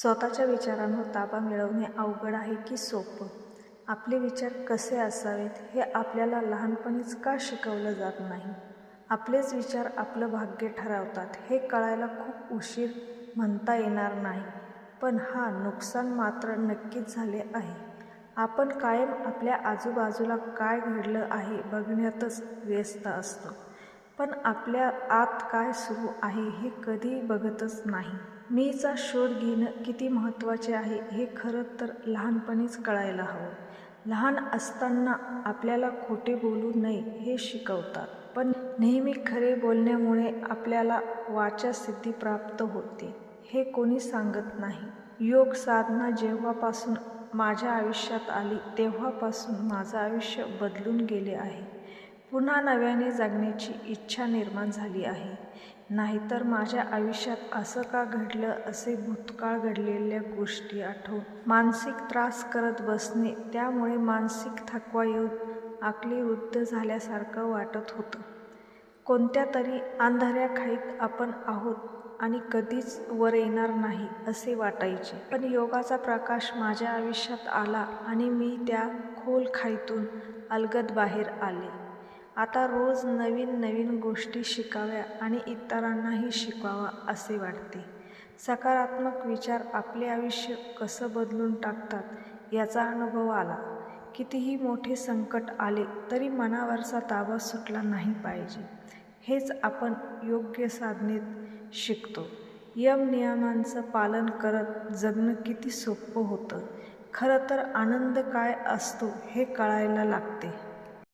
स्वतःच्या विचारांवर ताबा मिळवणे अवघड आहे की सोपं? आपले विचार कसे असावेत हे आपल्याला लहानपणीच का शिकवलं जात नाही? आपलेच विचार आपलं भाग्य ठरवतात हे कळायला खूप उशीर म्हणता येणार नाही. पण हा नुकसान मात्र नक्कीच झाले आहे. आपण कायम आपल्या आजूबाजूला काय घडलं आहे बघण्यातच व्यस्त असतो. पण आपल्या आत काय सुरू आहे हे कधी बघतच नाही. मीचा शोध घेणं किती महत्त्वाचे आहे हे खरं तर लहानपणीच कळायला हवं. लहान असताना आपल्याला खोटे बोलू नये हे शिकवतात. पण नेहमी खरे बोलण्यामुळे आपल्याला वाचा सिद्धी प्राप्त होते हे कोणी सांगत नाही. योग साधना जेव्हापासून माझ्या आयुष्यात आली तेव्हापासून माझं आयुष्य बदलून गेले आहे. पुन्हा नव्याने जगण्याची इच्छा निर्माण झाली आहे. नाहीतर माझ्या आयुष्यात असं का घडलं असे भूतकाळ घडलेल्या गोष्टी आठवून मानसिक त्रास करत बसणे त्यामुळे मानसिक थकवा येऊन आकली वृद्ध झाल्यासारखं वाटत होतं. कोणत्या तरी अंधाऱ्या खाईत आपण आहोत आणि कधीच वर येणार नाही असे वाटायचे. पण योगाचा प्रकाश माझ्या आयुष्यात आला आणि मी त्या खोल खाईतून अलगद बाहेर आले. आता रोज नवीन नवीन गोष्टी शिकाव्या आणि इतरांनाही शिकवावा असे वाटते. सकारात्मक विचार आपले आयुष्य कसं बदलून टाकतात याचा अनुभव आला. कितीही मोठे संकट आले तरी मनावरचा ताबा सुटला नाही पाहिजे. हेच आपण योग्य साधनेत शिकतो. यम नियमांचं पालन करत जगणं किती सोपं होतं. खरं तर आनंद काय असतो हे कळायला लागते.